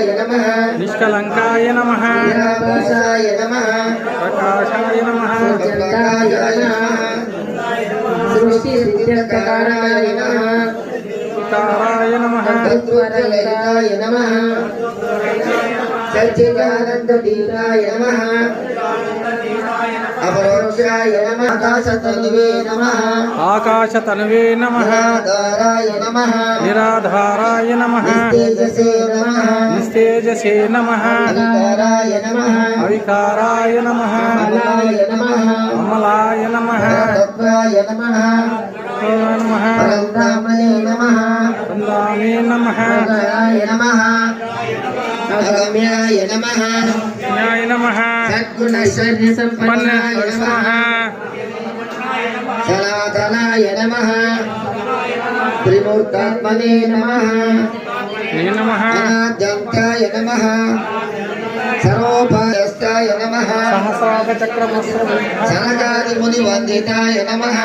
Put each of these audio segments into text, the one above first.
నిష్కలంకాయ నమః. నిష్కలంకాయ నమ. నిరాభాసాయ నమః. ప్రకాశాయ నమ. ప్రకాశాయ నమః. సృష్టి స్థితికారాయ నమః. కారాయ నమ. తత్వలలితాయ నమః సచ్చిదానందదీపాయ నమః. అపరోక్షాయ నమః. ఆకాశతనువే నమః. ఆకాశతనువే నమ. నిరాధారాయ నమః. నిరాధారాయ నమ. తేజసే నమః. నిస్తేజసే నమ. అవికారాయ నమః. అవికారాయ నమ. అమలాయ నమః. అమలాయ నమ. తత్వాయ నమః. నమ. పరంధామనే నమః. బృందామే నమ అగరాయ నమః అగమ్యాయ నమః న్యాయ నమ సద్గుణైశ్వర్య పన్న సంపన్నాయ నమః సనాతనాయ నమః త్రిమూర్తాత్మనే నమః నమ అనాద్యంతాయ నమః సర్వోపాయస్తాయ నమః సహస్రాగ చక్రమస్ర సనకాది ముని వందితాయ నమః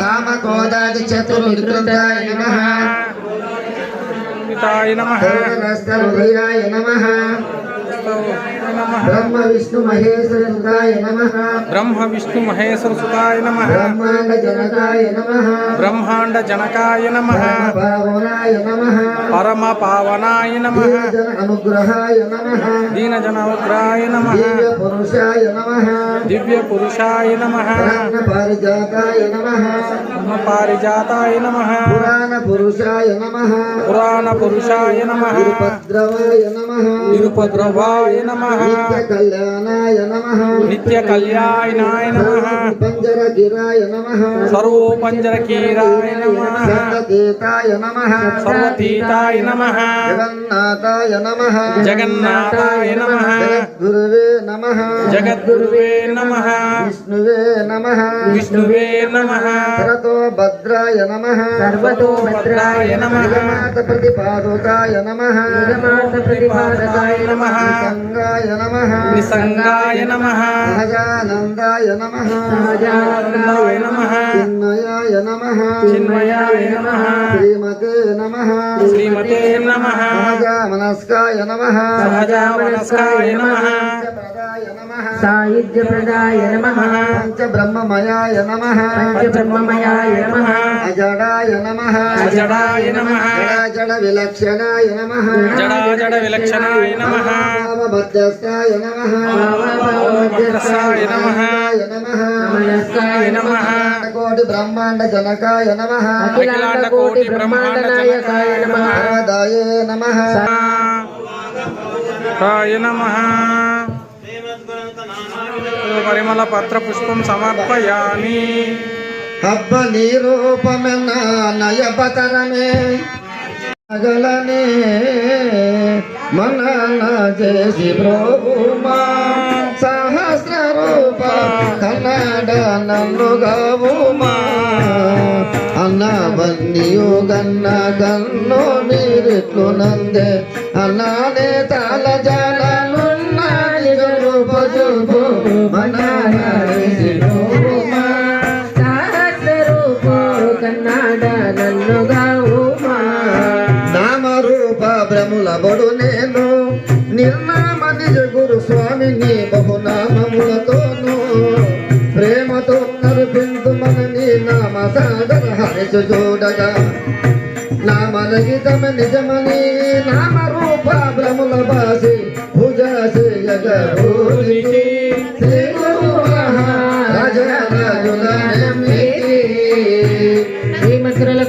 కామకోదాది చతుర్వికృతాయ నమః నమః. నమః. బ్రహ్మ విష్ణు మహేశ్వర సుతాయ నమః బ్రహ్మ విష్ణు మహేశ్వర సుతాయ నమ బ్రహ్మాండ జనకాయ నమః బ్రహ్మాండ జనకాయ నమ భావనాయ నమః పరమ పావనాయ నమ జన అనుగ్రహాయ నమః దీన జనగ్రాయ నమ దివ్య పురుషాయ నమః దివ్య పురుషాయ నమ పారిజాతాయ నమః పారిజాతాయ నమ పురాణ పురుషాయ నమః పురాణ పురుషాయ నమ వీరభద్రవాయ నమః నిరుపద్రవాయ నమ నిత్య కళ్యాణాయ నమః. నిత్య కళ్యాణాయ నమ. పంజరగిరాయ నమః. సర్వోపంజరకీరాయ నమ. సర్వతీతాయ నమః. సర్వతీతాయ నమ. జగన్నాథాయ నమః. జగన్నాథాయ నమ. జగద్గురువే నమః. జగద్గురువే నమ. విష్ణువే నమః. విష్ణువే నమ. సరతో భద్రాయ నమః. సర్వతో భద్రాయ నమ. ప్రతిపాదుకాయ నమః. ప్రతిపాదకాయ నమ. సంగాయ నమః. నిసంగాయ నమ. సహజానందాయ నమః. సహజానందాయ నమ. చిన్మయాయ నమః. చిన్మయాయ నమ. శ్రీమతే నమః. శ్రీమతే నమ. సహజామనస్కాయ నమః. సహజామనస్కాయ నమ. ప్రదాయ నమః. నమ. పంచబ్రహ్మమయాయ నమః. పంచబ్రహ్మమయాయ నమ. అజడాయ నమః. అజడాయ నమ. జడ విలక్షణాయ నమః. జడాజడ విలక్షణాయ నమ మధ్యస్థాయ నమః భద్రసాయ నమ నమః నమస్కాయ నమ కోటి బ్రహ్మాండ జనకాయ నమః అఖిలాండ కోటి బ్రహ్మాండ జనకాయ నమ సర్వదాయ నమః కాయ నమ పరిమళ పత్ర పుష్పం సమర్పయామి హబ్బ నిరూపమెన్న నయపతరమే అగలనే మనన చేసి ప్రభుమా సహస్ర రూప కన్నడ గవుమా అన్న బన్నియు గన్న గన్ను మీరిట్లు నందే అన్నానే తాళ సాగర చూడగా నామలగితమ నిజమని నామ రూప భ్రముల బాసి భుజ శ్రీమంతులకు శ్రీ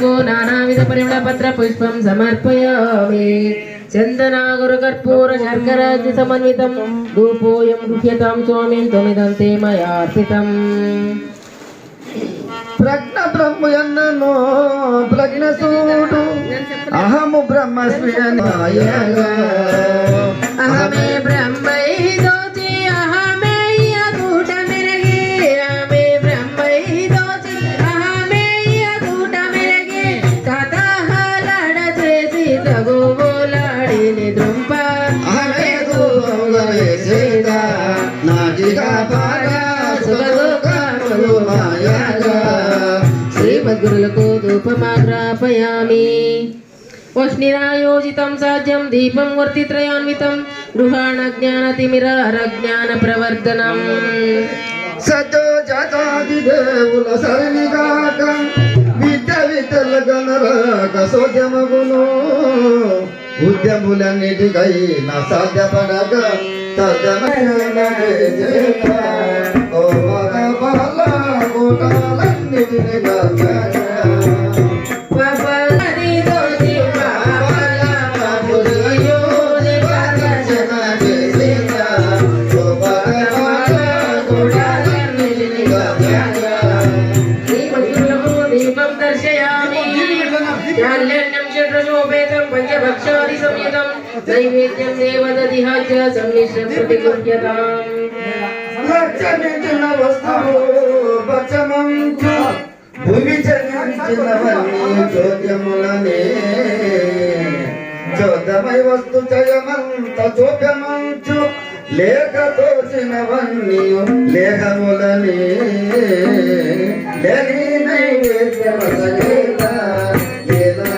గురు నానావిధ పరిమళ పత్ర పుష్పం సమర్పయామి. చందనాగురు కర్పూర శర్కరాది సమన్వితం. ధూపోయం గృహ్యతాం స్వామిన్ త్వమిదంతే మయార్పితం. ప్రజ్ఞ బ్రహ్మ ఎన్నను ప్రజ్ఞ సూడు అహము బ్రహ్మై అహమే అదూట మెరగి. అహమే బ్రహ్మై దోచి అహమే అదూట మెరగి. తతహలడ చేసి తగుబోలాడిని దృంప. అహమే దూగలే సీత నాటిగా పాగా ధూపమాగ్రాపయామి వష్ణిరాయోజితం సాధ్యం దీపం వర్తిత్రయాన్వితం గృహాణ జ్ఞానతిమిరజ్ఞాన ప్రవర్ధనం సజో జతాది దేవుల సరిగాక విద్య విద్యల గణరాక సోద్యమగును ఉద్యములన్నిటికైన సాధ్యపడక తదన షడ్రశోపేతం పంచభక్షాది సంయుతం నైవేద్యం దేవదధిహాచ సమ్మిశ్రం ప్రతిగృహ్యతాం భూమి చోద్యములనే చోద్యమై వస్తు జయమంత చోద్యమంచు లేక తోచినవన్నీ లేఖములనే లేని నైవేద్యమసలేత లేదా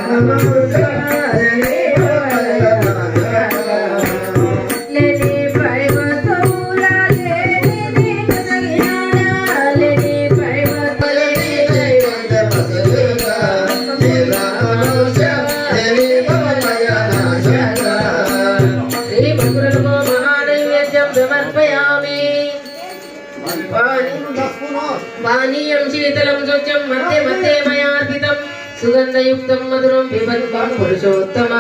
సుగంధయుక్తం మధురం పిబత్వం పురుషోత్తమ.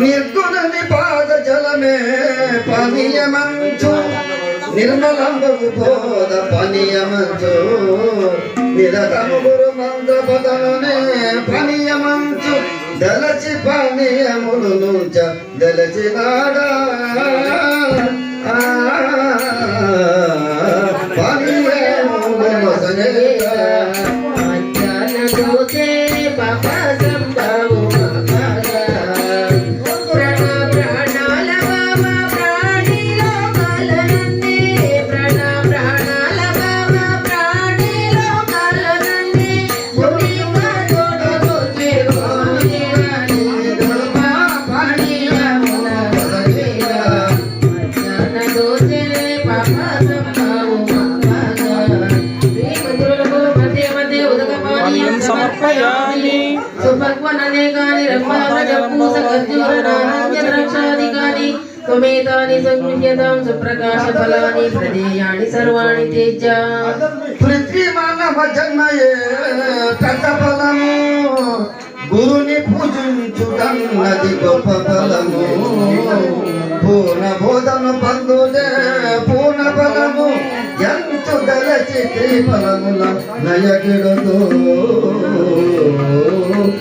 నిర్గుణ నిపాద జలమే పానీయమంచు నిర్మలంబు బోధ పానీయమంచు నిరతము గురు మంత్ర పదమునే పానీయమంచు దలచి పానీయములు నుంచ దలచి నాడా. సుప్రకాశ ఫలాని ప్రదేయాని సర్వాణి తేజ పృథ్వీ మానవ జన్మయే గురుని పూజించుటన్నది గొప్ప ఫలము పూర్ణ బోధన బంధుదే పూర్ణ ఫలము ఎంతు గలచి త్రిఫలముల నయగిడదు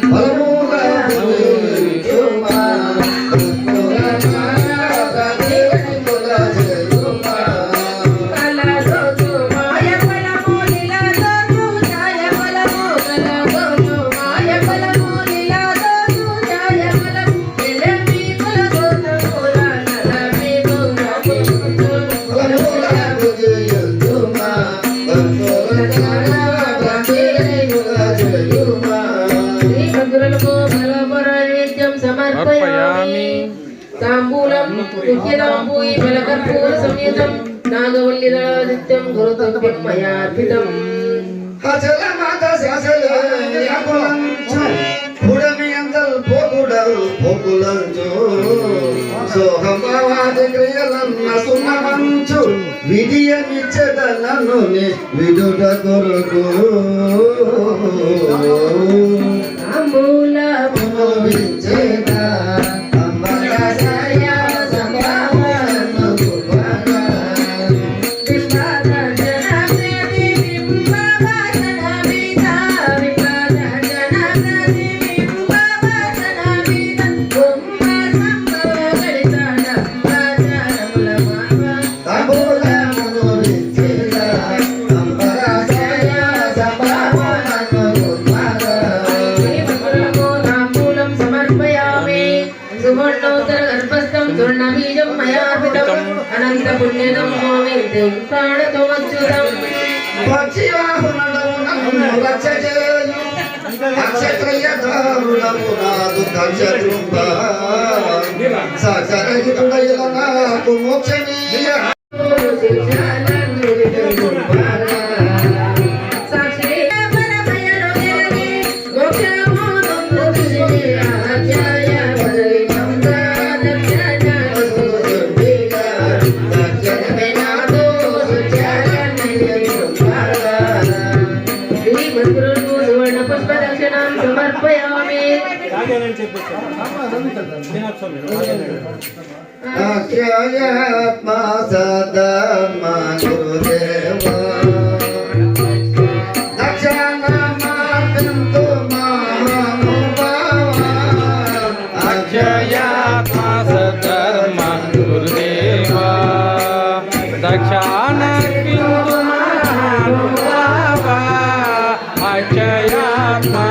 ఫలముల సమర్పయామి. తాంబూలం దుఃఖ్యతాంబూయి బలకర్పూర సంయుతం నాగవల్లిరాదిత్యం గురుతుభ్యం మయార్పితం అచల మాత శాసల యాకులంచు పోకుడల్ పోకులంచు సోహమవాది క్రియలన్న సున్నమంచు విధియమిచ్చద నన్ను విడుట కొరకు. తాంబూలము విచ్చేద जयात्मा सदा मनुदेवा दक्षाणकिन्दु महानुभावा अजयात्मा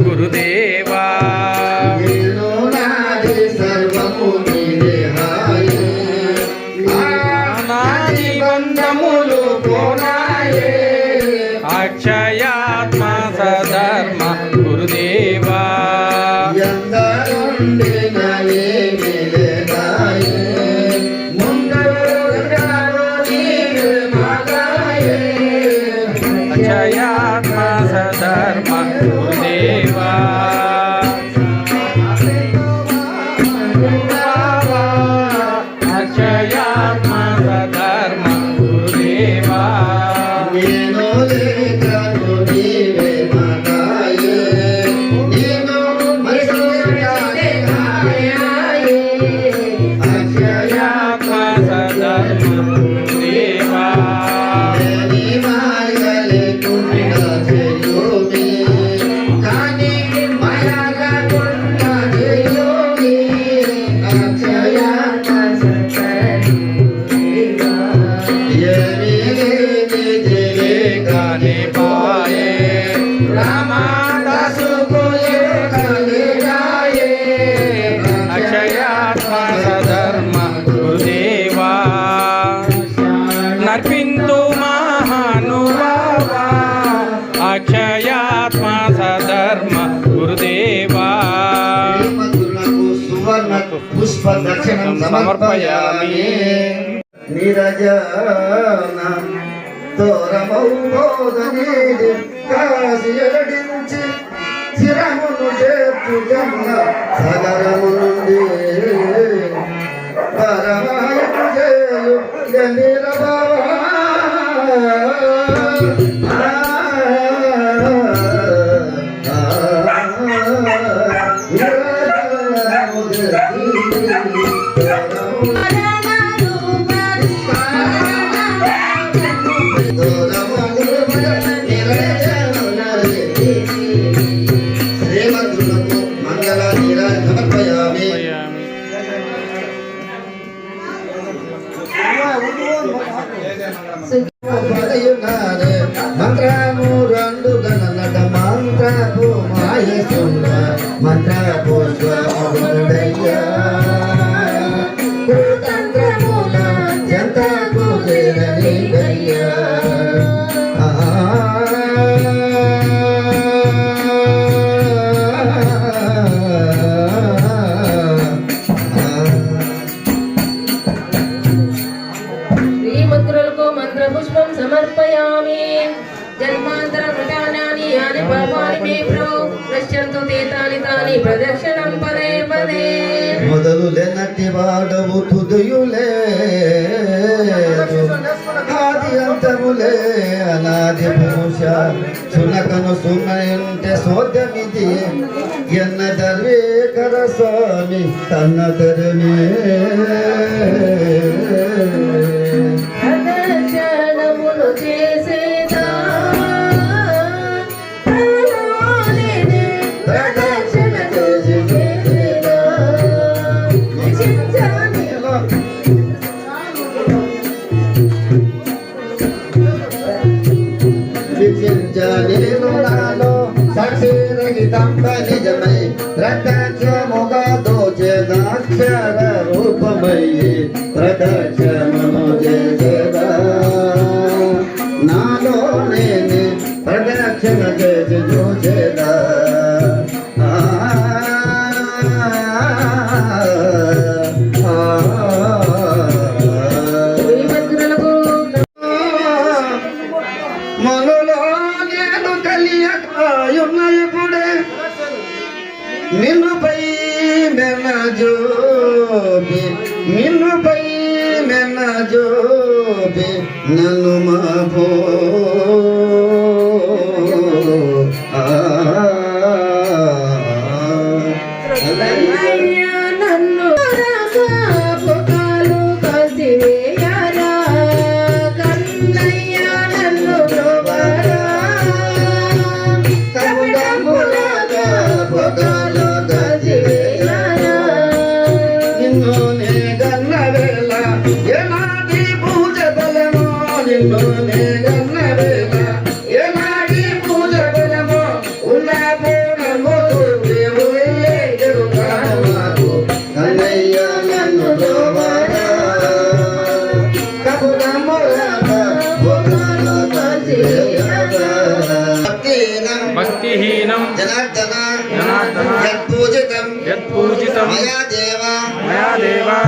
குருதே पुष्पदक्षिणं समर्पयामि निरजानां తోరమౌబోధనేడి కాసి ఎరడించి స్థిరమును చేర్చు జమున సగరము నుండి పరమాయకు చేయు గంభీర మొదలు లేనట్టి వాడవు తుదయులే అనాది పురుషను సుమంటే సోదమిది సోద్యమిది ఎన్న దర్వేకర స్వామి తన్న తరమే. నిజమై ప్రత్యక్షముగా దోచేదాక్షర రూపమయ్యి ప్రదక్షమును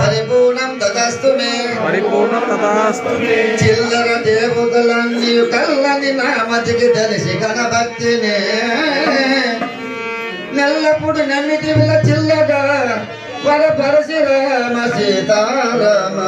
పరిపూర్ణం తదస్తు పరిపూర్ణ తదాస్తు. చిల్లర దేవతలన్నీ కల్లని నామతికి తెలిసి గణభక్తినే నెల్లప్పుడు నమ్మిటి విల చిల్లగా వర పరశురామ సీతారామ.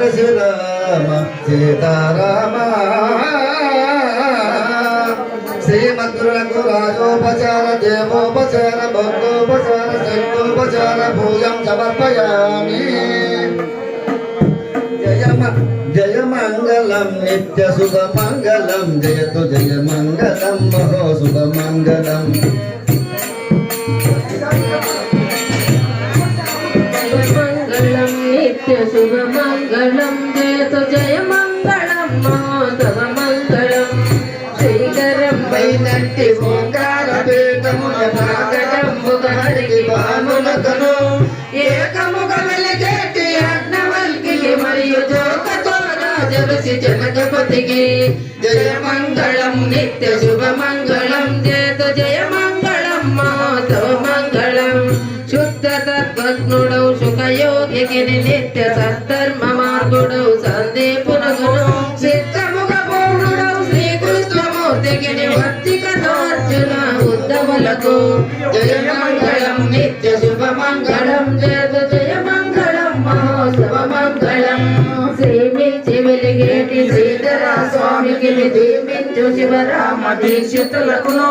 పరశురామ సీతారామ శ్రీమంతులకు రాజోపచార దేవోపచార భక్తోపచార శక్తోపచార పూజం సమర్పయామి జయ మ- మంగళం నిత్య శుభ మంగళం జయతు జయ మంగళం మహో శుభ నిత్య శుభ మంగళం జయతు జయ మంగళం మాధవ మంగళం శ్రీకరం పైనట్టి ఓంకార పీఠమున భాగటంబుగ హరికి భానులకను ఏకముగ వెలిగేటి అగ్నవల్కి మరియు జోకతో రాజఋషి జనకపతికి జయ మంగళం నిత్య శుభ మంగళం జయతు జయ సుఖయోగికి నిత్య సద్ధర్మ మార్గుడౌ సందీపునగును. సిద్ధముగ పూర్ణుడౌ శ్రీకృష్ణమూర్తికి వర్తికతోర్జున ఉద్దములకు జయ మంగళం నిత్య శుభ మంగళం జయ జయ మంగళం మహోత్సవ మంగళం. శ్రీమించి వెలిగేటి శ్రీధర స్వామికి దీమించు శివరామ దీక్షితులకును.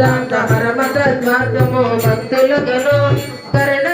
సిద్ధాంత పరమ తద్వార్గము భక్తులకును కరణ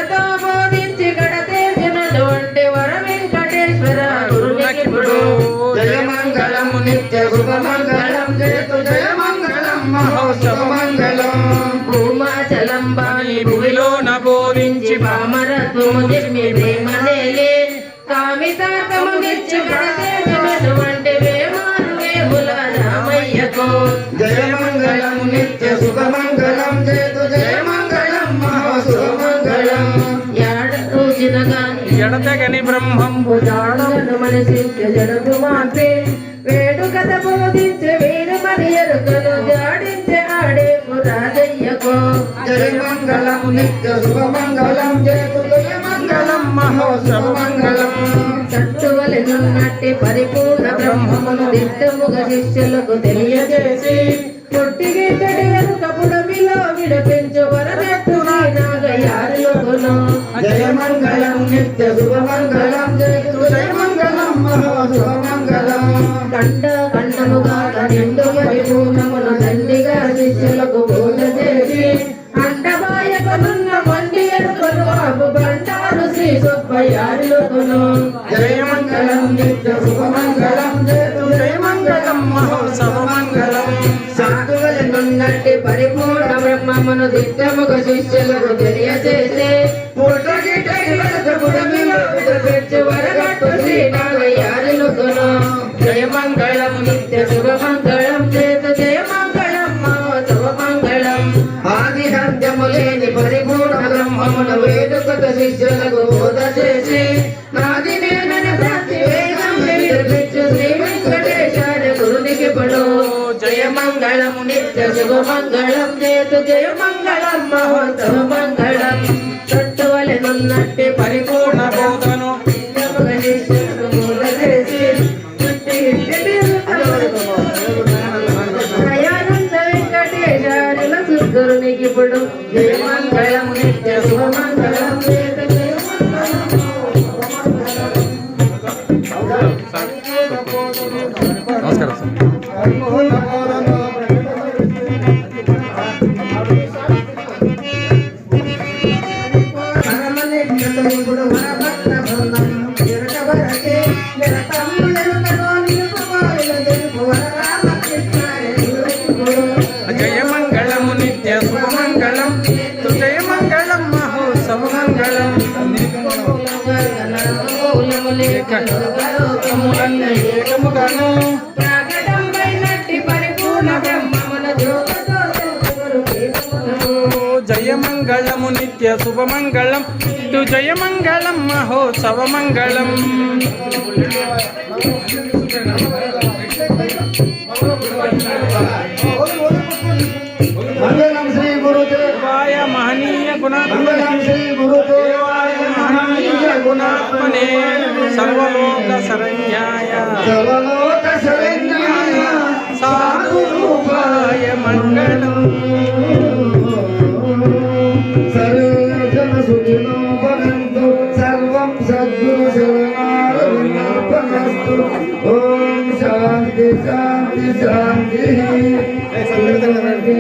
మనసించే జడపు మాపే వేడుకత బోధించే వీరు మరి ఎరుకలు జాడించే ఆడే రాజయ్యకు జయ మంగళం నిత్య శుభ మంగళం జయతు జయ మంగళం మహోత్సవ మంగళం. చట్టువలెనున్నట్టి పరిపూర్ణ బ్రహ్మమును దిట్టముగా శిష్యులకు తెలియజేసి పుట్టి గిట్టడి ఎరుకపుడమిలో విడిపించు వరదట్టు నాగయారులకును జయ మంగళం నిత్య శుభ మంగళం జయతు జయ మంగళం మహోత్సవ రెండు కండ దండిగా శిష్యులకు బోధ చేసి ఎరుకలు బండారు శ్రీ సుబ్బయ్యారులకును నిత్య బ్రహ్మమును దిట్టముకు శిష్యులకు తెలియజేసి విడిపించు నిత్య శుభ చేత జయ మంగళం మహోత్సవ లేని పరిపూర్ణ బ్రహ్మమును వేడుకత శిష్యులకు జయ మంగళం నిత్య శుభమంగళం తు జయ మంగళం మహోత్సవ మంగళం మంగళం శ్రీ గురుదేవ దేవాయ మహనీయ మహనీయ గుణాత్మనే సర్వలోక శరణ్యాయ సర్వలోక శరణ్యాయ మంగళం శాంతి శాంతి శాంతి